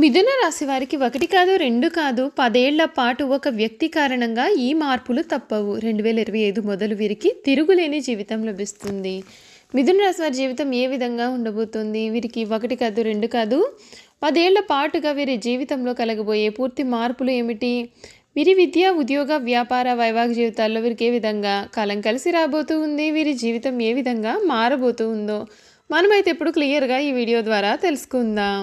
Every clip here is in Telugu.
మిథున రాశి వారికి ఒకటి కాదు రెండు కాదు పదేళ్ళ పాటు ఒక వ్యక్తి కారణంగా ఈ మార్పులు తప్పవు. రెండు వేల ఇరవై ఐదు మొదలు వీరికి తిరుగులేని జీవితం లభిస్తుంది. మిథున రాశి వారి జీవితం ఏ విధంగా ఉండబోతుంది? వీరికి ఒకటి కాదు రెండు కాదు పదేళ్ళ పాటుగా వీరి జీవితంలో కలగబోయే పూర్తి మార్పులు ఏమిటి? వీరి విద్య ఉద్యోగ వ్యాపార వైవాహిక జీవితాల్లో వీరికి ఏ విధంగా కాలం కలిసి రాబోతూ ఉంది? వీరి జీవితం ఏ విధంగా మారబోతూ ఉందో మనమైతే ఇప్పుడు క్లియర్గా ఈ వీడియో ద్వారా తెలుసుకుందాం.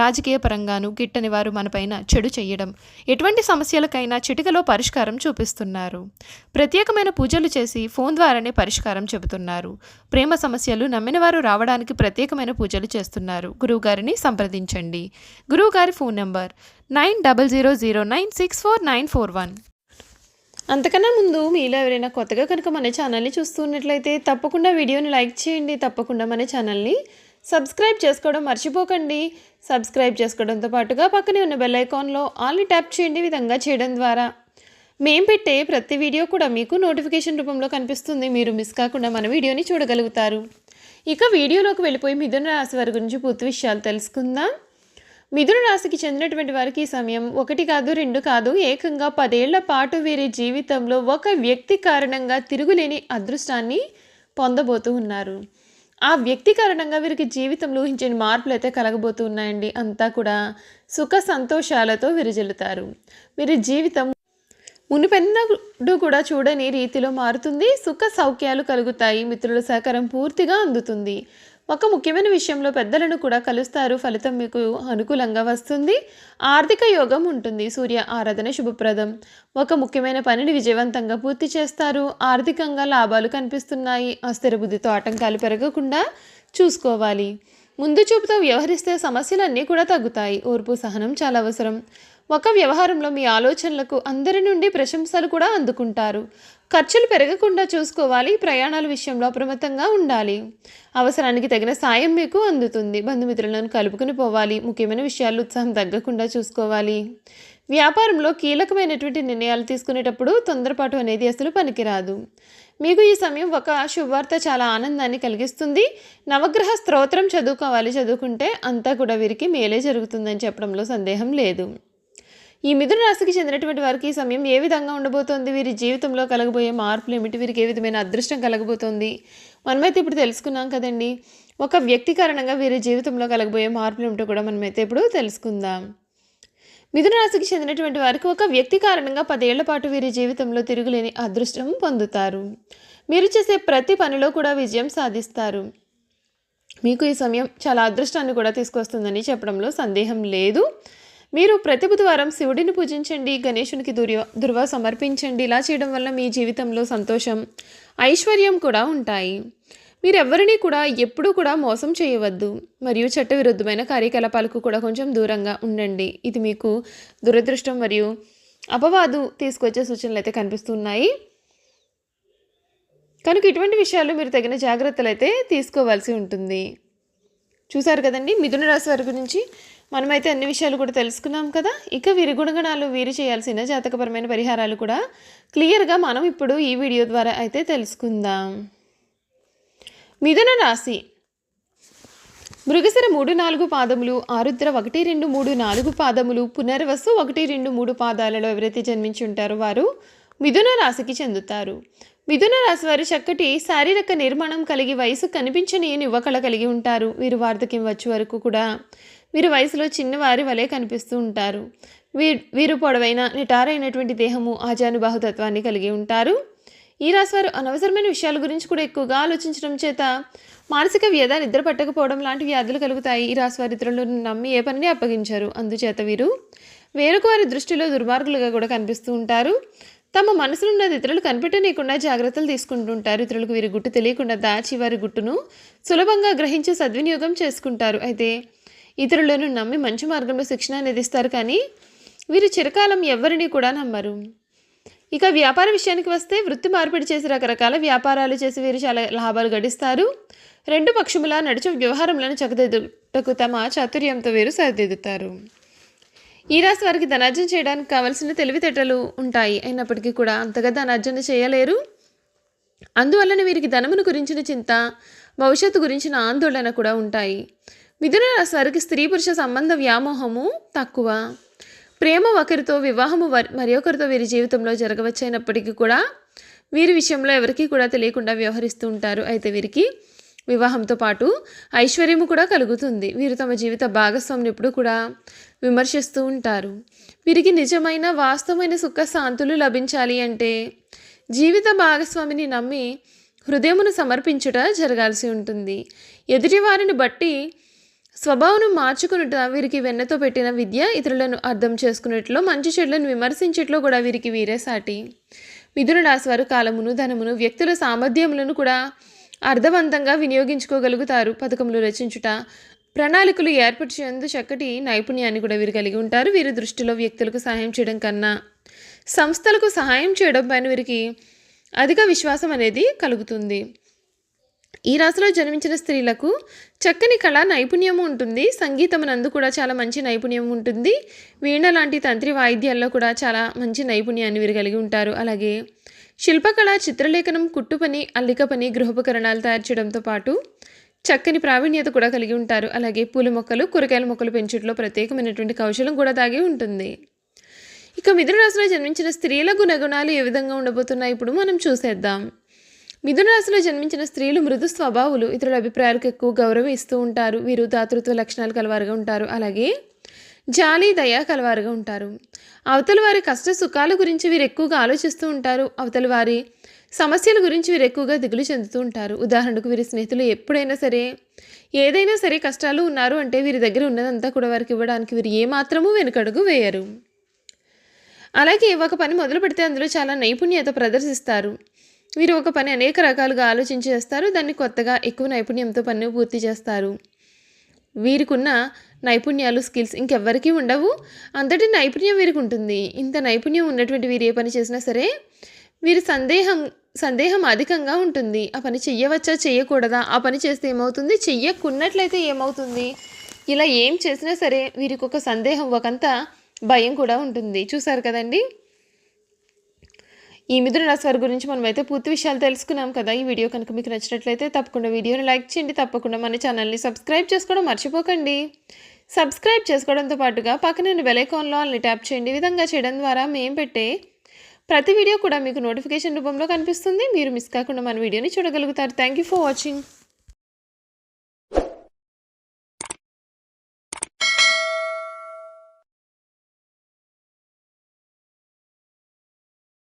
రాజకీయ పరంగాను గిట్టని వారు మనపైన చెడు చేయడం ఎటువంటి సమస్యలకైనా చిటికలో పరిష్కారం చూపిస్తున్నారు. ప్రత్యేకమైన పూజలు చేసి ఫోన్ ద్వారానే పరిష్కారం చెబుతున్నారు. ప్రేమ సమస్యలు నమ్మిన వారు రావడానికి ప్రత్యేకమైన పూజలు చేస్తున్నారు. గురువుగారిని సంప్రదించండి. గురువుగారి phone number nine double zero zero nine six four nine four one. అంతకన్నా ముందు మీలో ఎవరైనా కొత్తగా కనుక మన ఛానల్ని చూస్తున్నట్లయితే తప్పకుండా వీడియోని లైక్ చేయండి. తప్పకుండా మన ఛానల్ని సబ్స్క్రైబ్ చేసుకోవడం మర్చిపోకండి. సబ్స్క్రైబ్ చేసుకోవడంతో పాటుగా పక్కనే ఉన్న బెల్ ఐకాన్లో ఆల్ని ట్యాప్ చేయండి విధంగా చేయడం ద్వారా. మేం పెట్టే ప్రతి వీడియో కూడా మీకు నోటిఫికేషన్ రూపంలో కనిపిస్తుంది. మీరు మిస్ కాకుండా మన వీడియోని చూడగలుగుతారు. ఇక వీడియోలోకి వెళ్ళిపోయి మిథున రాశి వారి గురించి పూర్తి విషయాలు తెలుసుకుందాం. మిథున రాశికి చెందినటువంటి వారికి ఈ సమయం ఒకటి కాదు రెండు కాదు ఏకంగా పదేళ్ళ పాటు వీరి జీవితంలో ఒక వ్యక్తి కారణంగా తిరుగులేని అదృష్టాన్ని పొందబోతూ ఉన్నారు. ఆ వ్యక్తి కారణంగా వీరికి జీవితంలో ఊహించని మార్పులు అయితే కలగబోతూ ఉన్నాయండి అంతా కూడా సుఖ సంతోషాలతో విరజిల్లుతారు. వీరి జీవితం మునిపెన్నడు కూడా చూడని రీతిలో మారుతుంది. సుఖ సౌఖ్యాలు కలుగుతాయి. మిత్రుల సహకారం పూర్తిగా అందుతుంది. ఒక ముఖ్యమైన విషయంలో పెద్దలను కూడా కలుస్తారు. ఫలితం మీకు అనుకూలంగా వస్తుంది. ఆర్థిక యోగం ఉంటుంది. సూర్య ఆరాధన శుభప్రదం. ఒక ముఖ్యమైన పనిని విజయవంతంగా పూర్తి చేస్తారు. ఆర్థికంగా లాభాలు కనిపిస్తున్నాయి. అస్థిర బుద్ధితో ఆటంకాలు పెరగకుండా చూసుకోవాలి. ముందు చూపుతో వ్యవహరిస్తే సమస్యలన్నీ కూడా తగ్గుతాయి. ఓర్పు సహనం చాలా అవసరం. ఒక వ్యవహారంలో మీ ఆలోచనలకు అందరి నుండి ప్రశంసలు కూడా అందుకుంటారు. ఖర్చులు పెరగకుండా చూసుకోవాలి ప్రయాణాల విషయంలో అప్రమత్తంగా ఉండాలి. అవసరానికి తగిన సాయం మీకు అందుతుంది. బంధుమిత్రులను కలుపుకుని పోవాలి. ముఖ్యమైన విషయాలు ఉత్సాహం తగ్గకుండా చూసుకోవాలి. వ్యాపారంలో కీలకమైనటువంటి నిర్ణయాలు తీసుకునేటప్పుడు తొందరపాటు అనేది అసలు పనికిరాదు. మీకు ఈ సమయం ఒక శుభవార్త చాలా ఆనందాన్ని కలిగిస్తుంది. నవగ్రహ స్తోత్రం చదువుకోవాలి. చదువుకుంటే అంతా కూడా వీరికి మేలే జరుగుతుందని చెప్పడంలో సందేహం లేదు. ఈ మిథున రాశికి చెందినటువంటి వారికి ఈ సమయం ఏ విధంగా ఉండబోతోంది? వీరి జీవితంలో కలగబోయే మార్పులు ఏమిటి? వీరికి ఏ విధమైన అదృష్టం కలగబోతోంది? మనమైతే ఇప్పుడు తెలుసుకున్నాం కదండి. ఒక వ్యక్తి కారణంగా వీరి జీవితంలో కలగబోయే మార్పులు ఏమిటో కూడా మనమైతే ఇప్పుడు తెలుసుకుందాం. మిథున రాశికి చెందినటువంటి వారికి ఒక వ్యక్తి కారణంగా పదేళ్ళ పాటు వీరి జీవితంలో తిరుగులేని అదృష్టం పొందుతారు. మీరు చేసే ప్రతి పనిలో కూడా విజయం సాధిస్తారు. మీకు ఈ సమయం చాలా అదృష్టాన్ని కూడా తీసుకొస్తుందని చెప్పడంలో సందేహం లేదు. మీరు ప్రతి బుధవారం శివుడిని పూజించండి గణేశునికి దుర్వ దుర్వ సమర్పించండి. ఇలా చేయడం వల్ల మీ జీవితంలో సంతోషం ఐశ్వర్యం కూడా ఉంటాయి. మీరెవరిని కూడా ఎప్పుడూ కూడా మోసం చేయవద్దు. మరియు చట్టవిరుద్ధమైన కార్యకలాపాలకు కూడా కొంచెం దూరంగా ఉండండి. ఇది మీకు దురదృష్టం మరియు అపవాదు తీసుకొచ్చే సూచనలు అయితే కనిపిస్తున్నాయి. కనుక ఇటువంటి విషయాలు మీరు తగిన జాగ్రత్తలు అయితే తీసుకోవాల్సి ఉంటుంది. చూసారు కదండి మిథున రాశి వారి గురించి. మనమైతే అన్ని విషయాలు కూడా తెలుసుకున్నాం కదా. ఇక వీరి గుణగణాలు వీరు చేయాల్సిన జాతకపరమైన పరిహారాలు కూడా క్లియర్గా మనం ఇప్పుడు ఈ వీడియో ద్వారా అయితే తెలుసుకుందాం. మిథున రాశి. మృగశిర మూడు నాలుగు పాదములు ఆరుద్ర ఒకటి రెండు మూడు నాలుగు పాదములు పునర్వసు ఒకటి రెండు మూడు పాదాలలో ఎవరైతే జన్మించి ఉంటారో వారు మిథున రాశికి చెందుతారు. మిథున రాశి వారు చక్కటి శారీరక నిర్మాణం కలిగి వయసు కనిపించని యువకళ కలిగి ఉంటారు. వీరు వార్ధక్యం వచ్చే వరకు కూడా వీరు వయసులో చిన్నవారి వలె కనిపిస్తూ ఉంటారు. వీ వీరు పొడవైన నిటారైనటువంటి దేహము ఆజానుబాహుతత్వాన్ని కలిగి ఉంటారు. ఈ రాశివారు అనవసరమైన విషయాల గురించి కూడా ఎక్కువగా ఆలోచించడం చేత మానసిక వ్యధ నిద్ర పట్టకపోవడం లాంటి వ్యాధులు కలుగుతాయి. ఈ రాశివారి ఇతరులను నమ్మి ఏ పనిని అప్పగించారు. అందుచేత వీరు వేరొక వారి దృష్టిలో దుర్మార్గులుగా కూడా కనిపిస్తూ ఉంటారు. తమ మనసులో ఉన్నది ఇతరులు కనిపెట్టనీయకుండా జాగ్రత్తలు తీసుకుంటుంటారు ఇతరులకు వీరి గుట్టు తెలియకుండా దాచి వారి గుట్టును సులభంగా గ్రహించి సద్వినియోగం చేసుకుంటారు. అయితే ఇతరులను నమ్మి మంచి మార్గంలో శిక్షణ అనేది ఇస్తారు కానీ వీరు చిరకాలం ఎవరిని కూడా నమ్మరు. ఇక వ్యాపార విషయానికి వస్తే వృత్తి మార్పిడి చేసి రకరకాల వ్యాపారాలు చేసి వీరు చాలా లాభాలు గడిస్తారు. రెండు పక్షముల నడిచే వ్యవహారములను చక్కదిద్దుటకు తమ చాతుర్యంతో వీరు సరిదిద్దుతారు. ఈ రాశి వారికి ధనార్జన చేయడానికి కావలసిన తెలివితేటలు ఉంటాయి. అయినప్పటికీ కూడా అంతగా ధనార్జన చేయలేరు. అందువలన వీరికి ధనమును గురించిన చింత భవిష్యత్తు గురించిన ఆందోళన కూడా ఉంటాయి. మిథున రాశి వారికి స్త్రీ పురుష సంబంధ వ్యామోహము తక్కువ. ప్రేమ ఒకరితో వివాహము మరి ఒకరితో వీరి జీవితంలో జరగవచ్చైనప్పటికీ కూడా వీరి విషయంలో ఎవరికీ కూడా తెలియకుండా వ్యవహరిస్తూ ఉంటారు. అయితే వీరికి వివాహంతో పాటు ఐశ్వర్యము కూడా కలుగుతుంది. వీరు తమ జీవిత భాగస్వామిని ఎప్పుడు కూడా విమర్శిస్తూ ఉంటారు. వీరికి నిజమైన వాస్తవమైన సుఖ శాంతులు లభించాలి అంటే జీవిత భాగస్వామిని నమ్మి హృదయమును సమర్పించుట జరగాల్సి ఉంటుంది. ఎదుటివారిని బట్టి స్వభావం మార్చుకునుట వీరికి వెన్నతో పెట్టిన విద్య ఇతరులను అర్థం చేసుకున్నట్లో మంచి చెడులను విమర్శించట్లో కూడా వీరికి వీరే సాటి. మిథున రాశి వారు కాలమును ధనమును వ్యక్తుల సామర్థ్యములను కూడా అర్థవంతంగా వినియోగించుకోగలుగుతారు పథకములు రచించుట. ప్రణాళికలు ఏర్పరిచేందు చక్కటి నైపుణ్యాన్ని కూడా వీరు కలిగి ఉంటారు. వీరి దృష్టిలో వ్యక్తులకు సహాయం చేయడం కన్నా సంస్థలకు సహాయం చేయడం పైన వీరికి అధిక విశ్వాసం అనేది కలుగుతుంది. ఈ రాశిలో జన్మించిన స్త్రీలకు చక్కని కళా నైపుణ్యము ఉంటుంది. సంగీతం నందు కూడా చాలా మంచి నైపుణ్యం ఉంటుంది. వీణ లాంటి తంత్రి వాయిద్యాల్లో కూడా చాలా మంచి నైపుణ్యాన్ని వీరు కలిగి ఉంటారు. అలాగే శిల్పకళ చిత్రలేఖనం కుట్టుపని అల్లిక పని గృహోపకరణాలు తయారు చేయడంతో పాటు చక్కని ప్రావీణ్యత కూడా కలిగి ఉంటారు. అలాగే పూల మొక్కలు కూరగాయల మొక్కలు పెంచుట్లో ప్రత్యేకమైనటువంటి కౌశలం కూడా దాగి ఉంటుంది. ఇక మిథున రాశిలో జన్మించిన స్త్రీల గుణగుణాలు ఏ విధంగా ఉండబోతున్నాయి? ఇప్పుడు మనం చూసేద్దాం. మిథున రాశిలో జన్మించిన స్త్రీలు మృదు స్వభావులు ఇతరుల అభిప్రాయాలకు ఎక్కువ గౌరవం ఇస్తూ ఉంటారు. వీరు దాతృత్వ లక్షణాలు కలవారుగా ఉంటారు. అలాగే జాలి దయ కలవారుగా ఉంటారు. అవతల వారి కష్ట సుఖాల గురించి వీరు ఎక్కువగా ఆలోచిస్తూ ఉంటారు. అవతల వారి సమస్యల గురించి వీరు ఎక్కువగా దిగులు చెందుతూ ఉంటారు. ఉదాహరణకు వీరి స్నేహితులు ఎప్పుడైనా సరే ఏదైనా సరే కష్టాలు ఉన్నారు అంటే వీరి దగ్గర ఉన్నదంతా కూడా వారికి ఇవ్వడానికి వీరు ఏమాత్రమూ వెనుకడుగు వేయరు. అలాగే ఒక పని మొదలు పెడితే అందులో చాలా నైపుణ్యత ప్రదర్శిస్తారు. వీరు ఒక పని అనేక రకాలుగా ఆలోచించి చేస్తారు దాన్ని కొత్తగా ఎక్కువ నైపుణ్యంతో పని పూర్తి చేస్తారు. వీరికున్న నైపుణ్యాలు స్కిల్స్ ఇంకెవ్వరికీ ఉండవు. అంతటి నైపుణ్యం వీరికి ఉంటుంది. ఇంత నైపుణ్యం ఉన్నటువంటి వీరు ఏ పని చేసినా సరే వీరి సందేహం సందేహం అధికంగా ఉంటుంది. ఆ పని చెయ్యవచ్చా చెయ్యకూడదా? ఆ పని చేస్తే ఏమవుతుంది? చెయ్యకున్నట్లయితే ఏమవుతుంది? ఇలా ఏం చేసినా సరే వీరికి ఒక సందేహం ఒకంత భయం కూడా ఉంటుంది. చూసారు కదండి? ఈ మిథున రాశి వారి గురించి మనమైతే పూర్తి విషయాలు తెలుసుకున్నాం కదా. ఈ వీడియో కనుక మీకు నచ్చినట్లయితే తప్పకుండా వీడియోని లైక్ చేయండి. తప్పకుండా మన ఛానల్ని సబ్స్క్రైబ్ చేసుకోవడం మర్చిపోకండి. సబ్స్క్రైబ్ చేసుకోవడంతో పాటుగా పక్కన బెలైకాన్లో అన్ని ట్యాప్ చేయండి. విధంగా చేయడం ద్వారా మేము పెట్టే ప్రతి వీడియో కూడా మీకు నోటిఫికేషన్ రూపంలో కనిపిస్తుంది. మీరు మిస్ కాకుండా మన వీడియోని చూడగలుగుతారు. Thank you for watching.